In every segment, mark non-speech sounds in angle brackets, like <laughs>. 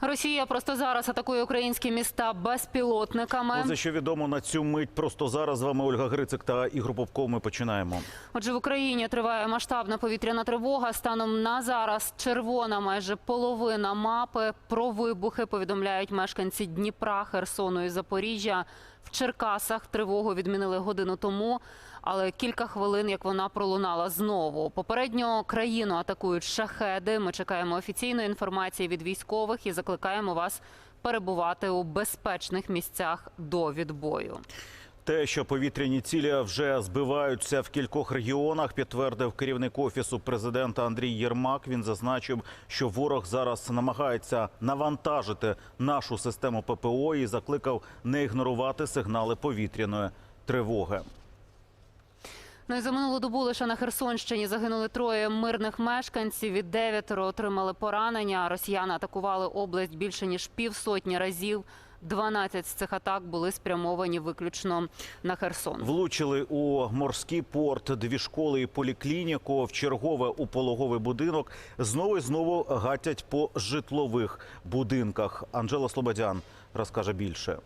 Росія просто зараз атакує українські міста безпілотниками. Ось за що відомо на цю мить. Просто зараз з вами Ольга Грицик та Ігор Попков. Ми починаємо. Отже, в Україні триває масштабна повітряна тривога. Станом на зараз червона майже половина мапи. Про вибухи повідомляють мешканці Дніпра, Херсону і Запоріжжя. В Черкасах тривогу відмінили годину тому, але кілька хвилин як вона пролунала знову. Попередньо країну атакують шахеди. Ми чекаємо офіційної інформації від військових і закликаємо вас перебувати у безпечних місцях до відбою. Те, що повітряні цілі вже збиваються в кількох регіонах, підтвердив керівник офісу президента Андрій Єрмак. Він зазначив, що ворог зараз намагається навантажити нашу систему ППО і закликав не ігнорувати сигнали повітряної тривоги. Ну і за минулу добу лише на Херсонщині загинули троє мирних мешканців. Від дев'ятеро отримали поранення. Росіяни атакували область більше ніж півсотні разів. 12 з цих атак були спрямовані виключно на Херсон. Влучили у морський порт, дві школи і поліклініку, в чергове у пологовий будинок. Знову і знову гатять по житлових будинках. Анжела Слободян розкаже більше.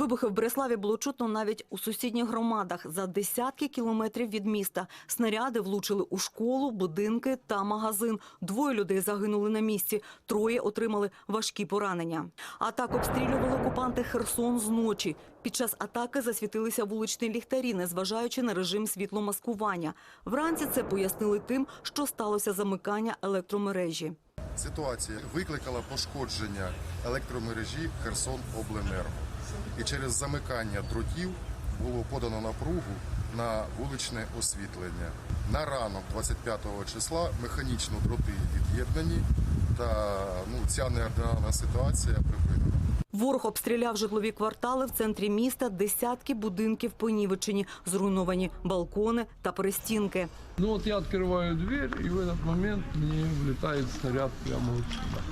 Вибухи в Береславі було чутно навіть у сусідніх громадах за десятки кілометрів від міста. Снаряди влучили у школу, будинки та магазин. Двоє людей загинули на місці, троє отримали важкі поранення. А так обстрілювали окупанти Херсон зночі. Під час атаки засвітилися вуличні ліхтарі, незважаючи на режим світломаскування. Вранці це пояснили тим, що сталося замикання електромережі. Ситуація викликала пошкодження електромережі Херсон-Обленерго. І через замикання дротів було подано напругу на вуличне освітлення. На ранок 25 числа механічно дроти від'єднані, та ну, ця неординарна ситуація припинена. Ворог обстріляв житлові квартали в центрі міста, десятки будинків понівечені, зруйновані балкони та перестінки. Ну вот я открываю дверь, и в этот момент мне влетает снаряд прямо сюда.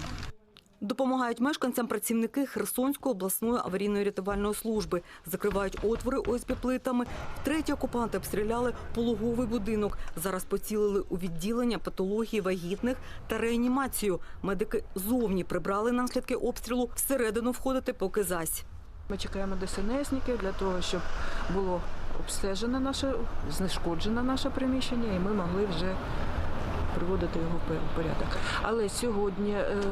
Допомагають мешканцям працівники Херсонської обласної аварійної рятувальної служби. Закривають отвори ОСБ плитами. Втретє окупанти обстріляли пологовий будинок. Зараз поцілили у відділення патології вагітних та реанімацію. Медики зовні прибрали наслідки обстрілу. Всередину входити поки зась. Ми чекаємо ДСНСників для того, щоб було обстежено наше, знешкоджено наше приміщення, і ми могли вже приводити його в порядок. Але сьогодні е,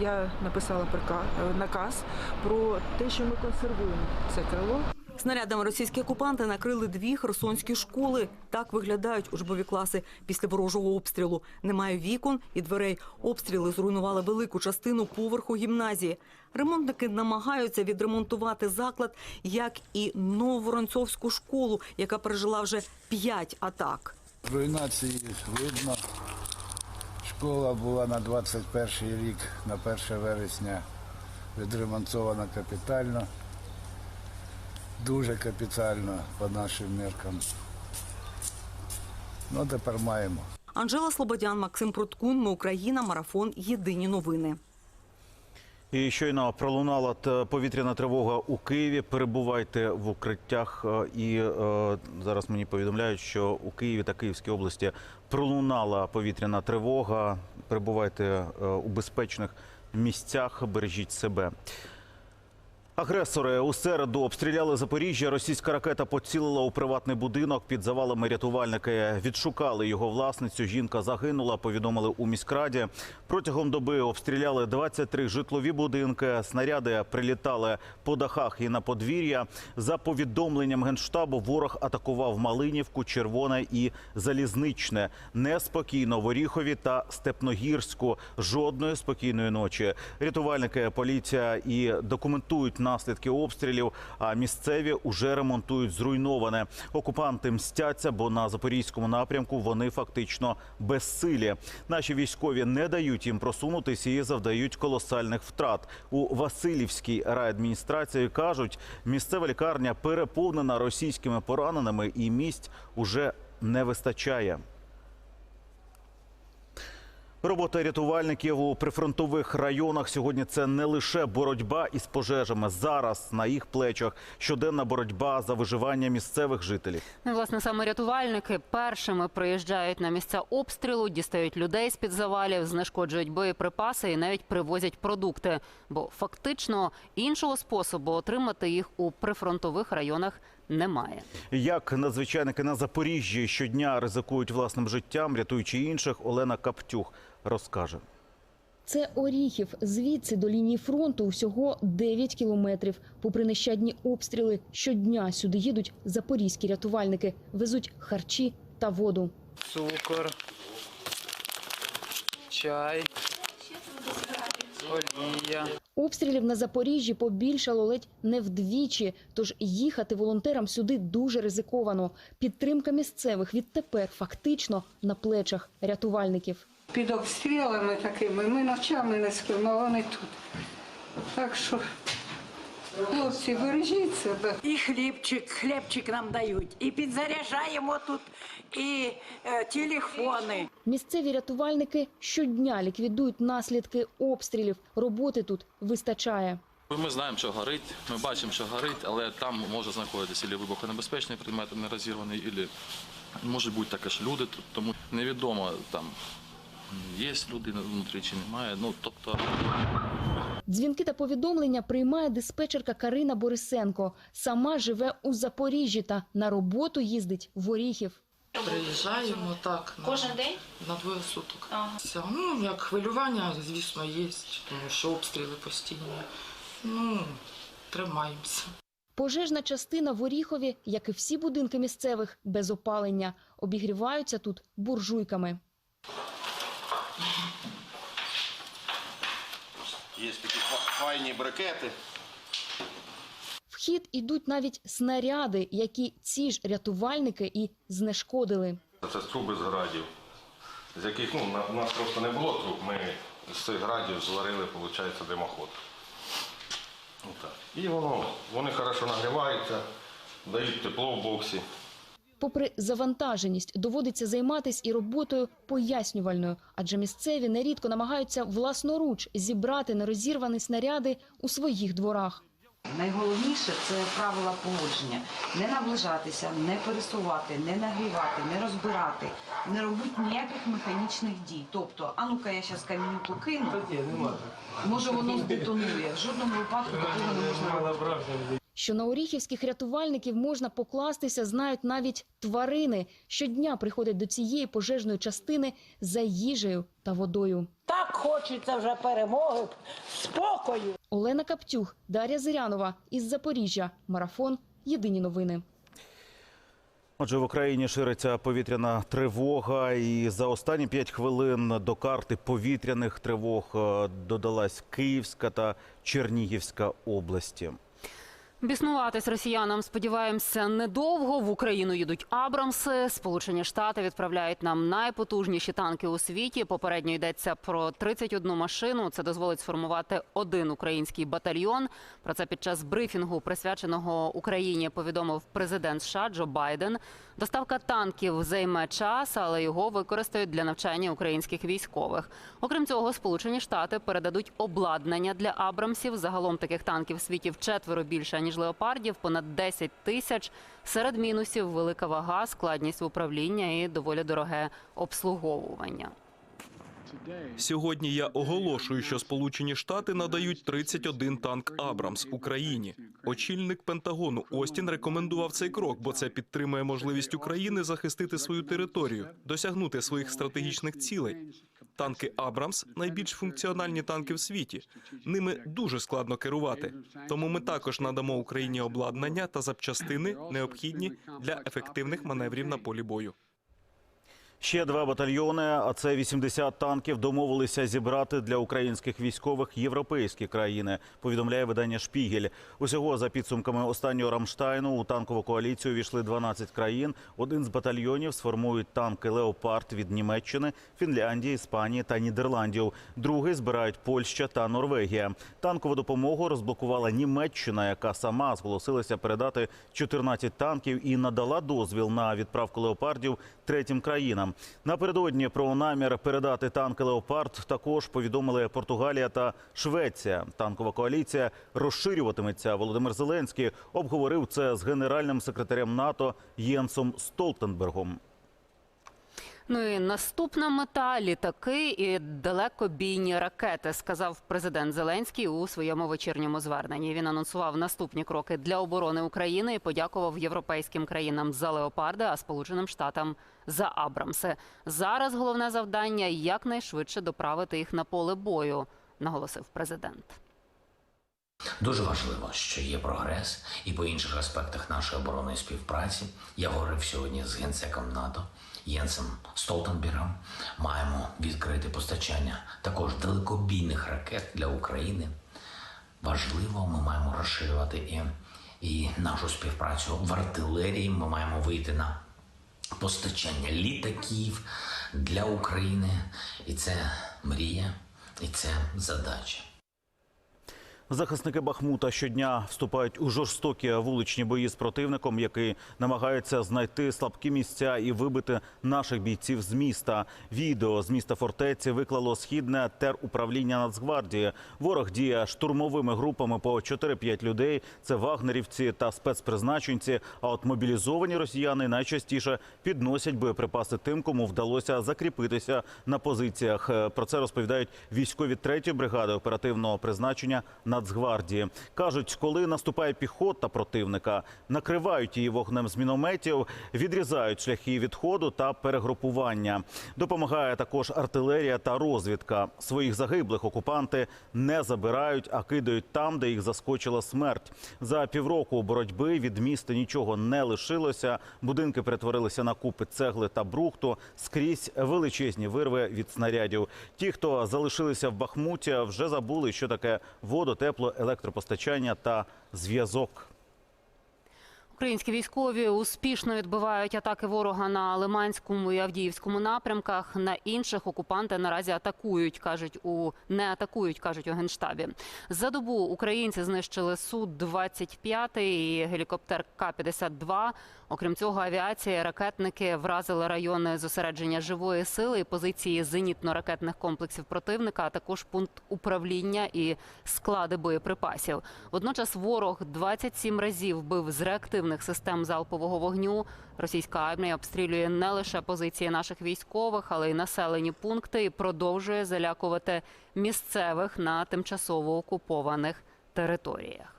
я написала е, наказ про те, що ми консервуємо це крило. Снарядами російські окупанти накрили дві херсонські школи. Так виглядають учбові класи після ворожого обстрілу. Немає вікон і дверей. Обстріли зруйнували велику частину поверху гімназії. Ремонтники намагаються відремонтувати заклад, як і Нововоронцовську школу, яка пережила вже п'ять атак. Руйнації видно. Школа була на 21 рік, на 1 вересня відремонтована капітально. Дуже капітально по нашим міркам. Ну, тепер маємо. Анжела Слободян, Максим Пруткун. Україна. Марафон. Єдині новини. І щойно пролунала повітряна тривога у Києві. Перебувайте в укриттях. Е, І е, зараз мені повідомляють, що у Києві та Київській області пролунала повітряна тривога. Перебувайте е, у безпечних місцях, бережіть себе. Агресори у середу обстріляли Запоріжжя. Російська ракета поцілила у приватний будинок. Під завалами рятувальники відшукали його власницю. Жінка загинула. Повідомили у міськраді. Протягом доби обстріляли 23 житлові будинки. Снаряди прилітали по дахах і на подвір'я. За повідомленням генштабу, ворог атакував Малинівку, Червоне і Залізничне. Неспокійно в Оріхові та Степногірську. Жодної спокійної ночі. Рятувальники, поліція і документують наслідки обстрілів. А місцеві уже ремонтують зруйноване. Окупанти мстяться, бо на запорізькому напрямку вони фактично безсилі. Наші військові не дають їм просунутися і завдають колосальних втрат. У Васильівській райадміністрації кажуть, місцева лікарня переповнена російськими пораненими і місць уже не вистачає. Робота рятувальників у прифронтових районах сьогодні це не лише боротьба із пожежами. Зараз на їх плечах щоденна боротьба за виживання місцевих жителів. Ну, власне, саме рятувальники першими приїжджають на місця обстрілу, дістають людей з під завалів, знешкоджують боєприпаси і навіть привозять продукти. Бо фактично іншого способу отримати їх у прифронтових районах немає. Як надзвичайники на Запоріжжі щодня ризикують власним життям, рятуючи інших, Олена Каптюх розкаже. Це Оріхів. Звідси до лінії фронту всього 9 кілометрів. Попри нещадні обстріли, щодня сюди їдуть запорізькі рятувальники, везуть харчі та воду. цукор, чай, олія. Обстрілів на Запоріжжі побільшало ледь не вдвічі, тож їхати волонтерам сюди дуже ризиковано. Підтримка місцевих відтепер фактично на плечах рятувальників. Під обстрілами такими. Ми ночами не спимо, а вони тут. Так що, хлопці, бережіть себе. І хлібчик, хлібчик нам дають, і підзаряджаємо тут, і е, телефони. Місцеві рятувальники щодня ліквідують наслідки обстрілів. Роботи тут вистачає. Ми знаємо, що горить, ми бачимо, що горить, але там може знаходитися або вибухонебезпечний предмет не розірваний, або може бути також люди тому невідомо там є люди внутрі чи немає. Ну тобто Дзвінки та повідомлення приймає диспетчерка Карина Борисенко. Сама живе у Запоріжжі та на роботу їздить в Оріхів. Приїжджаємо так на, Кожен день? на двоє суток. Все. Ну, як хвилювання, звісно, є, тому що обстріли постійні. Ну, тримаємося. Пожежна частина в Оріхові, як і всі будинки місцевих, без опалення. Обігріваються тут буржуйками. Є такі файні брикети. В хід ідуть навіть снаряди, які ці ж рятувальники і знешкодили. Це труби з градів, з яких ну, у нас просто не було труб. Ми з цих градів зварили, виходить, димоход. Отак. І воно, вони хорошо нагріваються, дають тепло в боксі. Попри завантаженість, доводиться займатися і роботою пояснювальною, адже місцеві нерідко намагаються власноруч зібрати нерозірвані снаряди у своїх дворах. Найголовніше це правила поводження. Не наближатися, не пересувати, не нагрівати, не розбирати, не робити ніяких механічних дій. Тобто, а ну-ка я зараз камінку кину, може воно здетонує. В жодному випадку такого не можна робити. Що на оріхівських рятувальників можна покластися, знають навіть тварини. Щодня приходять до цієї пожежної частини за їжею та водою. Так хочеться вже перемоги, спокою. Олена Каптюх, Дар'я Зирянова із Запоріжжя. Марафон. Єдині новини. Отже, в Україні шириться повітряна тривога, і за останні п'ять хвилин до карти повітряних тривог е, додалась Київська та Чернігівська області. Біснуватись росіянам, сподіваємося, недовго. В Україну їдуть Абрамси. Сполучені Штати відправляють нам найпотужніші танки у світі. Попередньо йдеться про 31 машину. Це дозволить сформувати один український батальйон. Про це під час брифінгу, присвяченого Україні, повідомив президент США Джо Байден. Доставка танків займе час, але його використають для навчання українських військових. Окрім цього, Сполучені Штати передадуть обладнання для Абрамсів. Загалом таких танків в світі вчетверо більше ніж леопардів, понад 10 тисяч. Серед мінусів велика вага, складність управління і доволі дороге обслуговування. Сьогодні я оголошую, що Сполучені Штати надають 31 танк Абрамс Україні. Очільник Пентагону Остін рекомендував цей крок, бо це підтримує можливість України захистити свою територію, досягнути своїх стратегічних цілей. Танки Абрамс найбільш функціональні танки в світі. Ними дуже складно керувати. Тому ми також надамо Україні обладнання та запчастини, необхідні для ефективних маневрів на полі бою. Ще два батальйони, а це 80 танків, домовилися зібрати для українських військових європейські країни. Повідомляє видання Шпігель. Усього за підсумками останнього Рамштайну у танкову коаліцію війшли 12 країн. Один з батальйонів сформують танки Леопард від Німеччини, Фінляндії, Іспанії та Нідерландів. Другий збирають Польща та Норвегія. Танкову допомогу розблокувала Німеччина, яка сама зголосилася передати 14 танків і надала дозвіл на відправку леопардів третім країнам. Напередодні про намір передати танки Леопард також повідомили Португалія та Швеція. Танкова коаліція розширюватиметься. Володимир Зеленський обговорив це з генеральним секретарем НАТО Єнсом Столтенбергом. Ну і наступна мета літаки і далекобійні ракети, сказав президент Зеленський у своєму вечірньому зверненні. Він анонсував наступні кроки для оборони України і подякував європейським країнам за леопарди, а Сполученим Штатам за Абрамси. Зараз головне завдання якнайшвидше доправити їх на поле бою, наголосив президент. Дуже важливо, що є прогрес і по інших аспектах нашої оборонної співпраці. Я говорив сьогодні з генсеком НАТО Єнсом Столтенбергом. Маємо відкрити постачання також далекобійних ракет для України. Важливо, ми маємо розширювати і, і нашу співпрацю в артилерії. Ми маємо вийти на постачання літаків для України. І це мрія, і це задача. Захисники Бахмута щодня вступають у жорстокі вуличні бої з противником, який намагається знайти слабкі місця і вибити наших бійців з міста. Відео з міста фортеці виклало східне теруправління Нацгвардії. Ворог діє штурмовими групами по 4-5 людей. Це вагнерівці та спецпризначенці. А от мобілізовані росіяни найчастіше підносять боєприпаси тим, кому вдалося закріпитися на позиціях. Е, Про це розповідають військові 3-ї бригади оперативного призначення Нацгвардії. Кажуть, коли наступає піхота противника, накривають її вогнем з мінометів, відрізають шляхи відходу та перегрупування. Допомагає також артилерія та розвідка. Своїх загиблих окупанти не забирають, а кидають там, де їх заскочила смерть. За півроку боротьби від міста нічого не лишилося. Будинки перетворилися на купи цегли та брухту. Скрізь величезні вирви від снарядів. Ті, хто залишилися в Бахмуті, вже забули, що таке воду, тепло, електропостачання та зв'язок. Українські військові успішно відбивають атаки ворога на Лиманському і Авдіївському напрямках. На інших окупанти наразі атакують, кажуть у не атакують, кажуть у генштабі. За добу українці знищили су 25 і гелікоптер К-52. Окрім цього, авіація, ракетники вразили райони зосередження живої сили і позиції зенітно-ракетних комплексів противника, а також пункт управління і склади боєприпасів. Водночас ворог 27 разів бив з реактивних систем залпового вогню. Російська армія обстрілює не лише позиції наших військових, але й населені пункти і продовжує залякувати місцевих на тимчасово окупованих територіях.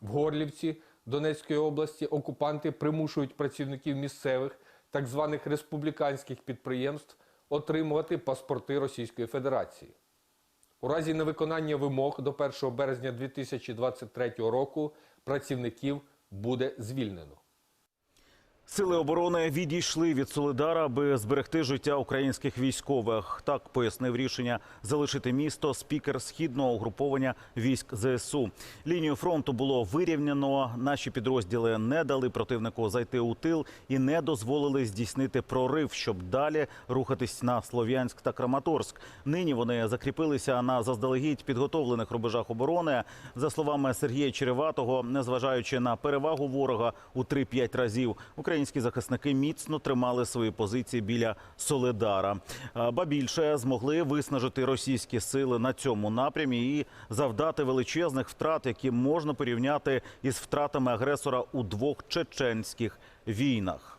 В Горлівці Донецької області окупанти примушують працівників місцевих так званих республіканських підприємств отримувати паспорти Російської Федерації. У разі невиконання вимог до 1 березня 2023 року працівників буде звільнено. Сили оборони відійшли від Солидара, аби зберегти життя українських військових. Так пояснив рішення залишити місто спікер східного угруповання військ ЗСУ. Лінію фронту було вирівняно. Наші підрозділи не дали противнику зайти у тил і не дозволили здійснити прорив, щоб далі рухатись на Слов'янськ та Краматорськ. Нині вони закріпилися на заздалегідь підготовлених рубежах оборони. За словами Сергія Череватого, незважаючи на перевагу ворога у 3-5 разів, українські захисники міцно тримали свої позиції біля Соледара. А, Ба більше змогли виснажити російські сили на цьому напрямі і завдати величезних втрат, які можна порівняти із втратами агресора у двох чеченських війнах.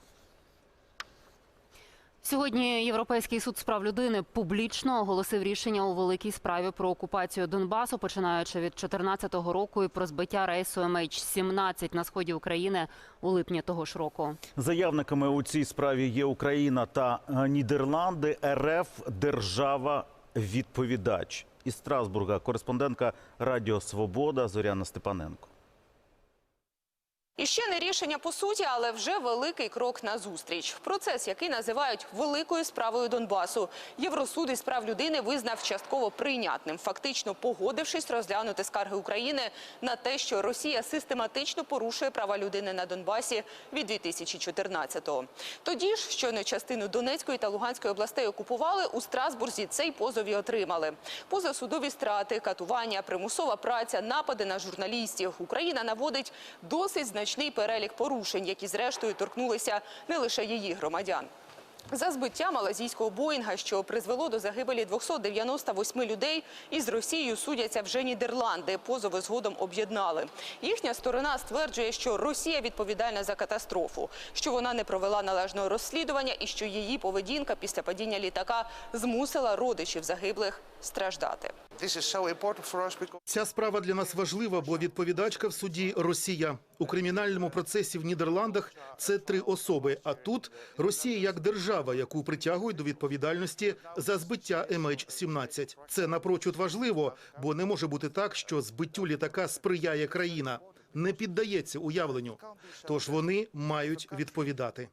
Сьогодні Європейський суд з прав людини публічно оголосив рішення у великій справі про окупацію Донбасу, починаючи від 2014 року і про збиття рейсу MH17 на сході України у липні того ж року. Заявниками у цій справі є Україна та е, Нідерланди. РФ держава відповідач із Страсбурга. Кореспондентка Радіо Свобода Зоряна Степаненко. І ще не рішення по суті, але вже великий крок назустріч. Процес, який називають великою справою Донбасу. Євросуд із прав людини визнав частково прийнятним, фактично погодившись розглянути скарги України на те, що Росія систематично порушує права людини на Донбасі від 2014-го. Тоді ж, щойно частину Донецької та Луганської областей окупували, у Страсбурзі цей позов і отримали. Позасудові страти, катування, примусова праця, напади на журналістів. Україна наводить досить значний перелік порушень, які зрештою торкнулися не лише її громадян. за збиття малазійського Боїнга, що призвело до загибелі 298 людей. Із Росією судяться вже Нідерланди. Позови згодом об'єднали. Їхня сторона стверджує, що Росія відповідальна за катастрофу, що вона не провела належного розслідування і що її поведінка після падіння літака змусила родичів загиблих страждати. Ця справа для нас важлива, бо відповідачка в суді Росія. У кримінальному процесі в Нідерландах це три особи. А тут Росія як держава, яку притягують до відповідальності за збиття MH17. Це напрочуд важливо, бо не може бути так, що збиттю літака сприяє країна. Не піддається уявленню. Тож вони мають відповідати.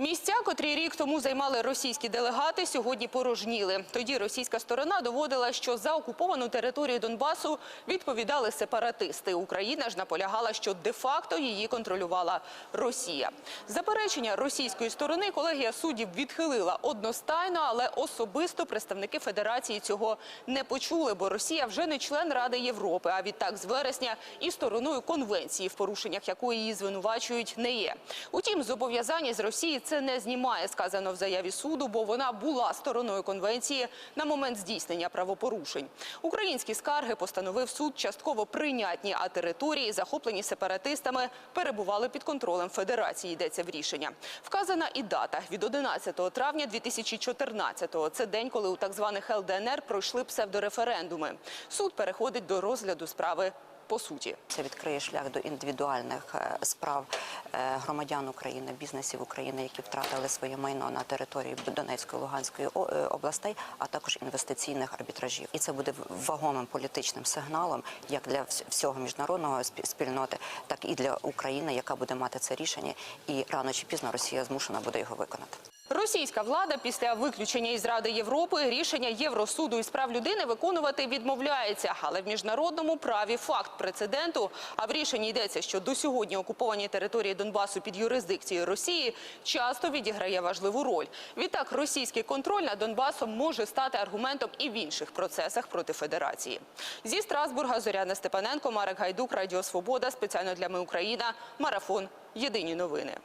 Місця, котрі рік тому займали російські делегати, сьогодні порожніли. Тоді російська сторона доводила, що за окуповану територію Донбасу відповідали сепаратисти. Україна ж наполягала, що де-факто її контролювала Росія. Заперечення російської сторони колегія суддів відхилила одностайно, але особисто представники Федерації цього не почули, бо Росія вже не член Ради Європи, а відтак з вересня і стороною конвенції, в порушеннях якої її звинувачують, не є. Утім, зобов'язання з Росії це не знімає, сказано в заяві суду, бо вона була стороною конвенції на момент здійснення правопорушень. Українські скарги постановив суд частково прийнятні, а території, захоплені сепаратистами, перебували під контролем Федерації. Йдеться в рішення. Вказана і дата від 11 травня 2014-го. Це день, коли у так званих ЛДНР пройшли псевдореферендуми. Суд переходить до розгляду справи по суті. Це відкриє шлях до індивідуальних е, справ е, громадян України, бізнесів України, які втратили своє майно на території Донецької Луганської е, областей, а також інвестиційних арбітражів. І це буде вагомим політичним сигналом як для вс- всього міжнародного спі- спільноти, так і для України, яка буде мати це рішення. І рано чи пізно Росія змушена буде його виконати. Російська влада після виключення із Ради Європи рішення Євросуду із прав людини виконувати відмовляється. Але в міжнародному праві факт прецеденту, а в рішенні йдеться, що до сьогодні окуповані території Донбасу під юрисдикцією Росії часто відіграє важливу роль. Відтак, російський контроль над Донбасом може стати аргументом і в інших процесах проти Федерації. Зі Страсбурга Зоряна Степаненко, Марек Гайдук, Радіо Свобода, спеціально для Ми Україна, Марафон. Єдині новини.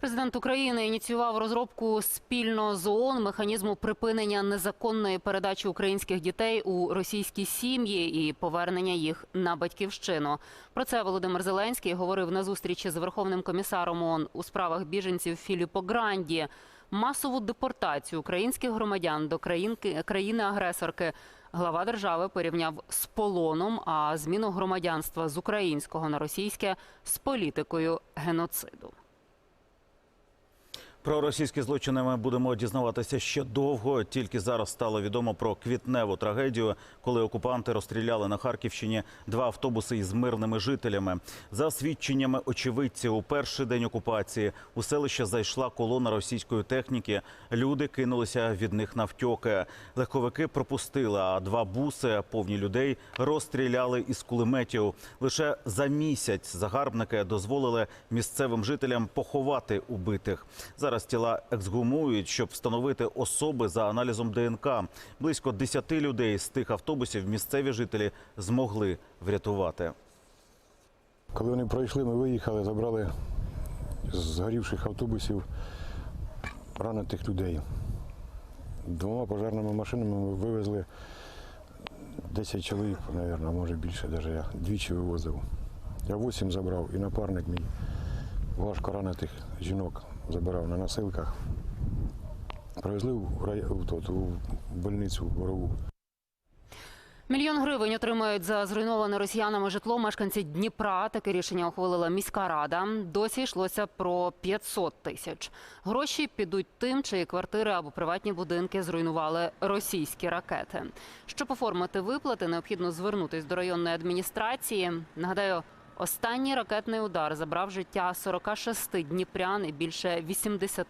Президент України ініціював розробку спільно з ООН механізму припинення незаконної передачі українських дітей у російські сім'ї і повернення їх на батьківщину. Про це Володимир Зеленський говорив на зустрічі з Верховним комісаром ООН у справах біженців Філіппо Гранді. Масову депортацію українських громадян до країни-агресорки глава держави порівняв з полоном, а зміну громадянства з українського на російське з політикою геноциду. Про російські злочини ми будемо дізнаватися ще довго. Тільки зараз стало відомо про квітневу трагедію, коли окупанти розстріляли на Харківщині два автобуси із мирними жителями. За свідченнями очевидців, у перший день окупації у селище зайшла колона російської техніки. Люди кинулися від них навтьоки. Легковики пропустили, а два буси, повні людей, розстріляли із кулеметів. Лише за місяць загарбники дозволили місцевим жителям поховати убитих. Зараз тіла ексгумують, щоб встановити особи за аналізом ДНК. Близько 10 людей з тих автобусів місцеві жителі змогли врятувати. Коли вони пройшли, ми виїхали, забрали з згорівших автобусів ранених людей. Двома пожежними машинами ми вивезли 10 чоловік, мабуть, може більше, навіть я двічі вивозив. Я 8 забрав і напарник мій важко ранених жінок забирав на носилках. Привезли в, рай... в, тот, у больницю в Борову. Мільйон гривень отримають за зруйноване росіянами житло мешканці Дніпра. Таке рішення ухвалила міська рада. Досі йшлося про 500 тисяч. Гроші підуть тим, чиї квартири або приватні будинки зруйнували російські ракети. Щоб оформити виплати, необхідно звернутись до районної адміністрації. Нагадаю, останній ракетний удар забрав життя 46 дніпрян і більше 80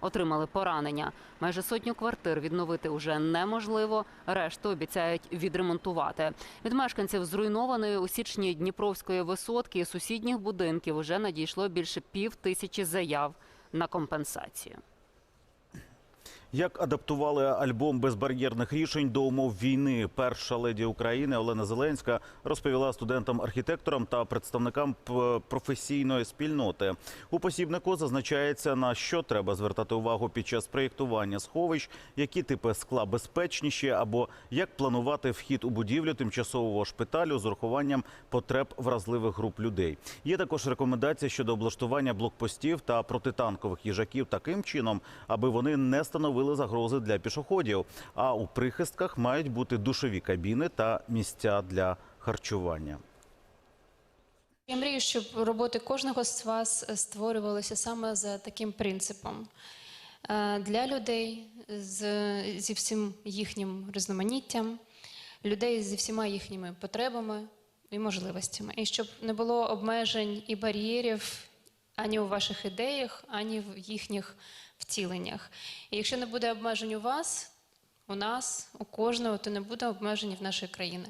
отримали поранення. Майже сотню квартир відновити уже неможливо. Решту обіцяють відремонтувати. Від мешканців зруйнованої у січні Дніпровської висотки і сусідніх будинків уже надійшло більше пів тисячі заяв на компенсацію. Як адаптували альбом безбар'єрних рішень до умов війни? Перша леді України Олена Зеленська розповіла студентам-архітекторам та представникам професійної спільноти. У посібнику зазначається на що треба звертати увагу під час проєктування сховищ, які типи скла безпечніші, або як планувати вхід у будівлю тимчасового шпиталю з урахуванням потреб вразливих груп людей. Є також рекомендації щодо облаштування блокпостів та протитанкових їжаків таким чином, аби вони не становили загрози для пішоходів. А у прихистках мають бути душові кабіни та місця для харчування. Я мрію, щоб роботи кожного з вас створювалися саме за таким принципом. Е, Для людей з, зі всім їхнім різноманіттям, людей зі всіма їхніми потребами і можливостями. І щоб не було обмежень і бар'єрів ані у ваших ідеях, ані в їхніх втіленнях. І якщо не буде обмежень у вас, у нас, у кожного, то не буде обмежень в нашої країни.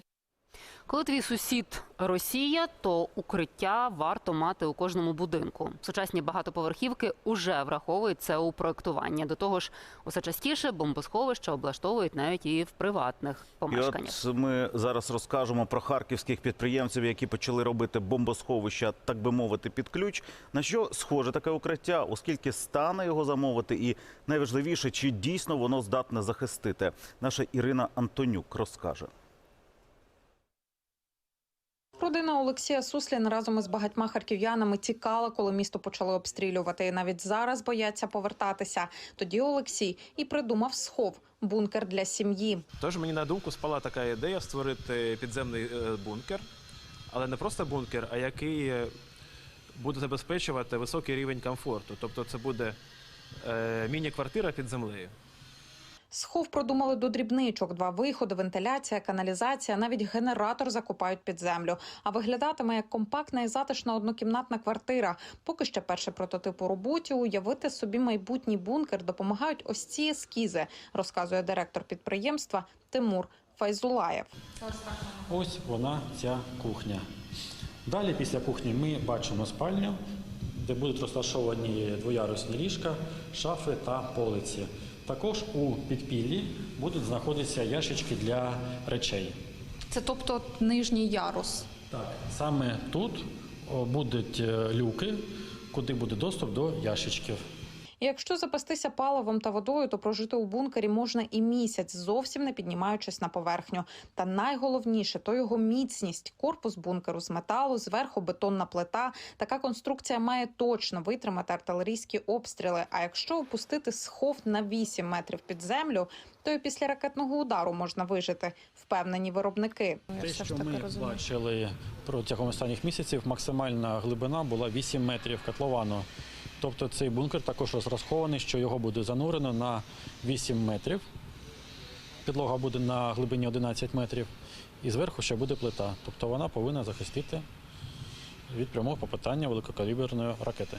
Коли твій сусід Росія, то укриття варто мати у кожному будинку. Сучасні багатоповерхівки уже враховують це у проектуванні. До того ж, усе частіше бомбосховища облаштовують навіть і в приватних І от ми зараз розкажемо про харківських підприємців, які почали робити бомбосховища, так би мовити, під ключ. На що схоже таке укриття, оскільки стане його замовити, і найважливіше, чи дійсно воно здатне захистити. Наша Ірина Антонюк розкаже. Родина Олексія Суслін разом із багатьма харків'янами тікала, коли місто почали обстрілювати. І навіть зараз бояться повертатися. Тоді Олексій і придумав схов бункер для сім'ї. Тож мені на думку спала така ідея створити підземний е, бункер, але не просто бункер, а який е, буде забезпечувати високий рівень комфорту. Тобто це буде е, міні-квартира під землею. Схов продумали до дрібничок: два виходи, вентиляція, каналізація, навіть генератор закопають під землю. А виглядатиме як компактна і затишна однокімнатна квартира. Поки ще перший прототип у роботі. Уявити собі майбутній бункер допомагають ось ці ескізи, розказує директор підприємства Тимур Файзулаєв. Ось вона, ця кухня. Далі після кухні ми бачимо спальню, де будуть розташовані двоярусні ліжка, шафи та полиці. Також у підпіллі будуть знаходитися ящички для речей. Це тобто нижній ярус. Так, саме тут будуть е, люки, куди буде доступ до ящичків. Якщо запастися паливом та водою, то прожити у бункері можна і місяць, зовсім не піднімаючись на поверхню. Та найголовніше то його міцність. Корпус бункеру з металу, зверху бетонна плита. Така конструкція має точно витримати артилерійські обстріли. А якщо опустити схов на 8 метрів під землю, то і після ракетного удару можна вижити, впевнені виробники. Те, що ми бачили протягом останніх місяців, максимальна глибина була 8 метрів котловану. Тобто цей бункер також розрахований, що його буде занурено на 8 метрів. Підлога буде на глибині 11 метрів, і зверху ще буде плита. Тобто вона повинна захистити від прямого попитання великокаліберної ракети.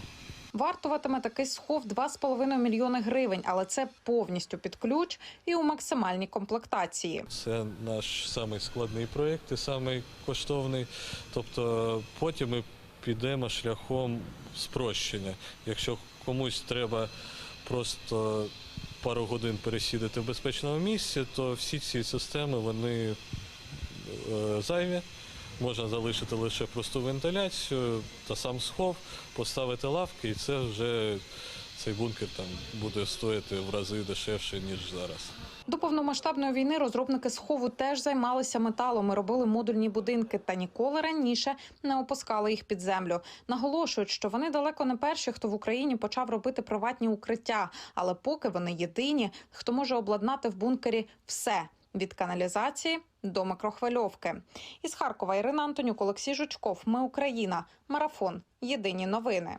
Вартуватиме такий схов 2,5 мільйони гривень, але це повністю під ключ і у максимальній комплектації. Це наш самий складний проєкт і самий коштовний. Тобто потім ми підемо шляхом спрощення. Якщо комусь треба просто пару годин пересідати в безпечному місці, то всі ці системи вони е, зайві. Можна залишити лише просту вентиляцію та сам схов, поставити лавки, і це вже цей бункер там буде стоїти в рази дешевше, ніж зараз. До повномасштабної війни розробники схову теж займалися металом і робили модульні будинки, та ніколи раніше не опускали їх під землю. Наголошують, що вони далеко не перші, хто в Україні почав робити приватні укриття, але поки вони єдині, хто може обладнати в бункері все від каналізації до микрохвильовки. Із Харкова Ірина Антонюк, Олексій Жучков. Ми Україна. Марафон. Єдині новини.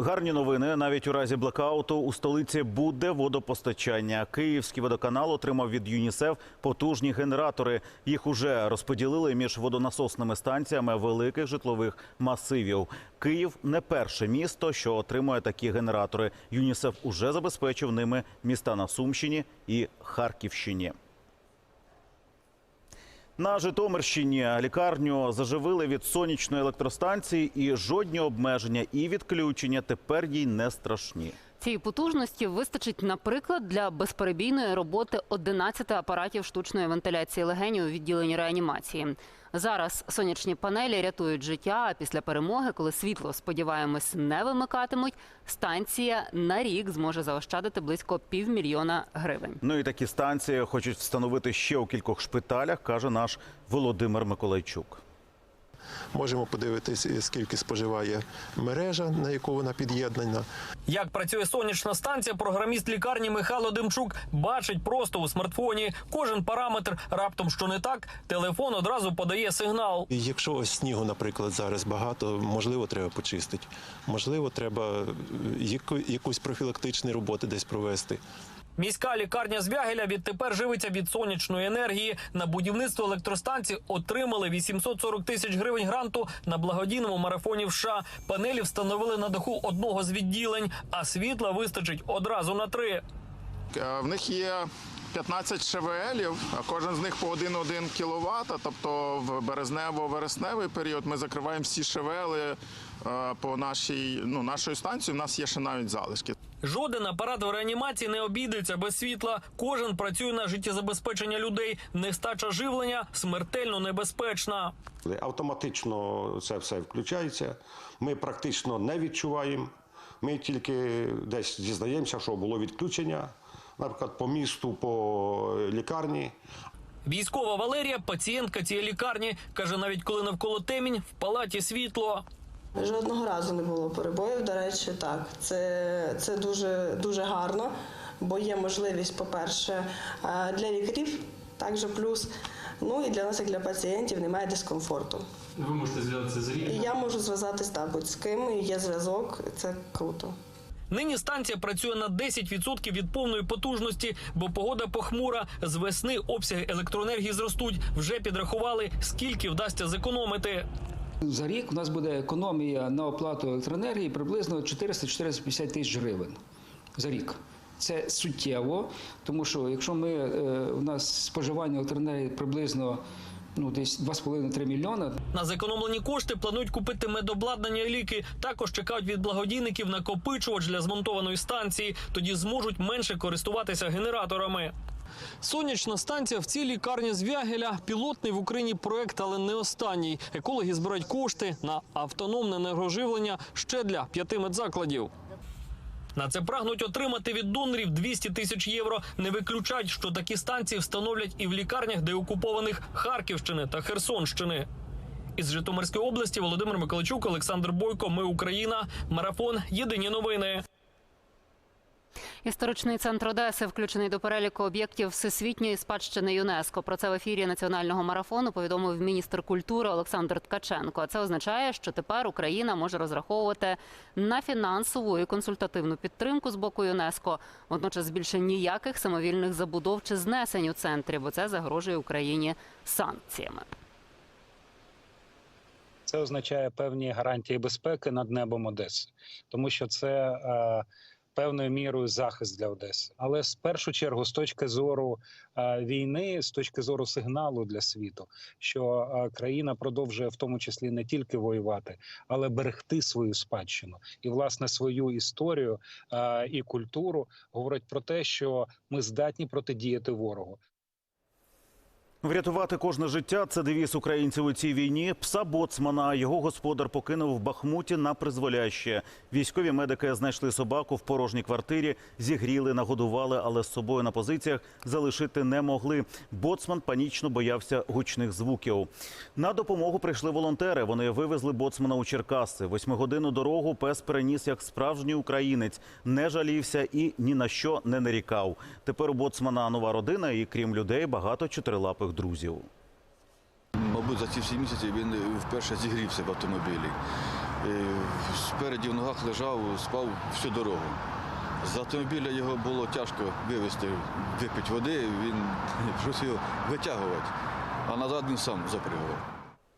Гарні новини. Навіть у разі блекауту у столиці буде водопостачання. Київський водоканал отримав від ЮНІСЕФ потужні генератори. Їх уже розподілили між водонасосними станціями великих житлових масивів. Київ не перше місто, що отримує такі генератори. ЮНІСЕФ уже забезпечив ними міста на Сумщині і Харківщині. На Житомирщині лікарню заживили від сонячної електростанції і жодні обмеження і відключення тепер їй не страшні. Цієї потужності вистачить, наприклад, для безперебійної роботи 11 апаратів штучної вентиляції легенів у відділенні реанімації. Зараз сонячні панелі рятують життя. А після перемоги, коли світло, сподіваємось, не вимикатимуть, станція на рік зможе заощадити близько півмільйона гривень. Ну і такі станції хочуть встановити ще у кількох шпиталях, каже наш Володимир Миколайчук. Можемо подивитися, скільки споживає мережа, на яку вона під'єднана. Як працює сонячна станція, програміст лікарні Михайло Демчук бачить просто у смартфоні кожен параметр. Раптом що не так, телефон одразу подає сигнал. Якщо ось снігу, наприклад, зараз багато, можливо, треба почистити. Можливо, треба е, яку- якусь профілактичні роботи десь провести. Міська лікарня Звягеля відтепер живиться від сонячної енергії. На будівництво електростанції отримали 840 тисяч гривень гранту на благодійному марафоні в США. Панелі встановили на даху одного з відділень, а світла вистачить одразу на три. Е, В них є 15 ШВЛів, кожен з них по 1,1 кВт. Тобто в березнево-вересневий період ми закриваємо всі ШВЛи е, по нашій ну, нашої станції. У нас є ще навіть залишки. Жоден апарат в реанімації не обійдеться без світла. Кожен працює на життєзабезпечення людей. Нестача живлення смертельно небезпечна. Автоматично це все включається. Ми практично не відчуваємо. Ми тільки десь дізнаємося, що було відключення, наприклад, по місту, по лікарні. Військова Валерія, пацієнтка цієї лікарні, каже, навіть коли навколо темінь, в палаті світло. Жодного разу не було перебоїв. До речі, так це, це дуже дуже гарно, бо є можливість, по-перше, е, для лікарів, також плюс. Ну і для нас, як для пацієнтів, немає дискомфорту. Ви можете зв'язатися з І я можу зв'язатись так, будь з ким, є зв'язок, це круто. Нині станція працює на 10% від повної потужності, бо погода похмура. З весни обсяги електроенергії зростуть. Вже підрахували, скільки вдасться зекономити. За рік у нас буде економія на оплату електроенергії приблизно 400-450 тисяч гривень за рік. Це суттєво, тому що якщо ми е, у нас споживання електроенергії приблизно ну десь 2,5-3 мільйона, На зекономлені кошти планують купити медобладнання і ліки. Також чекають від благодійників накопичувач для змонтованої станції. Тоді зможуть менше користуватися генераторами. Сонячна станція в цій лікарні з Вягеля. Пілотний в Україні проект, але не останній. Екологи збирають кошти на автономне енергоживлення ще для п'яти медзакладів. На це прагнуть отримати від донорів 200 тисяч євро. Не виключають, що такі станції встановлять і в лікарнях деокупованих Харківщини та Херсонщини. Із Житомирської області Володимир Миколайчук, Олександр Бойко. Ми Україна. Марафон. Єдині новини. Історичний центр Одеси включений до переліку об'єктів всесвітньої спадщини ЮНЕСКО. Про це в ефірі національного марафону повідомив міністр культури Олександр Ткаченко. Це означає, що тепер Україна може розраховувати на фінансову і консультативну підтримку з боку ЮНЕСКО. Водночас більше ніяких самовільних забудов чи знесень у центрі, бо це загрожує Україні санкціями. Це означає певні гарантії безпеки над небом Одеси, тому що це е, певною мірою захист для Одеси. Але з першу чергу, з точки зору е, війни, з точки зору сигналу для світу, що е, країна продовжує в тому числі не тільки воювати, але берегти свою спадщину і власне свою історію е, і культуру говорить про те, що ми здатні протидіяти ворогу. Врятувати кожне життя це девіз українців у цій війні. Пса боцмана його господар покинув в Бахмуті на призволяще. Військові медики знайшли собаку в порожній квартирі, зігріли, нагодували, але з собою на позиціях залишити не могли. Боцман панічно боявся гучних звуків. На допомогу прийшли волонтери. Вони вивезли боцмана у Черкаси. Восьмигодинну дорогу пес переніс як справжній українець, не жалівся і ні на що не нарікав. Тепер у боцмана нова родина, і крім людей, багато чотирилапих друзів. Мабуть, за ці всі місяці він вперше зігрівся в автомобілі. Е, Спереді в ногах лежав, спав всю дорогу. З автомобіля його було тяжко вивезти, випити води, він <laughs> просив витягувати, а назад він сам запригував.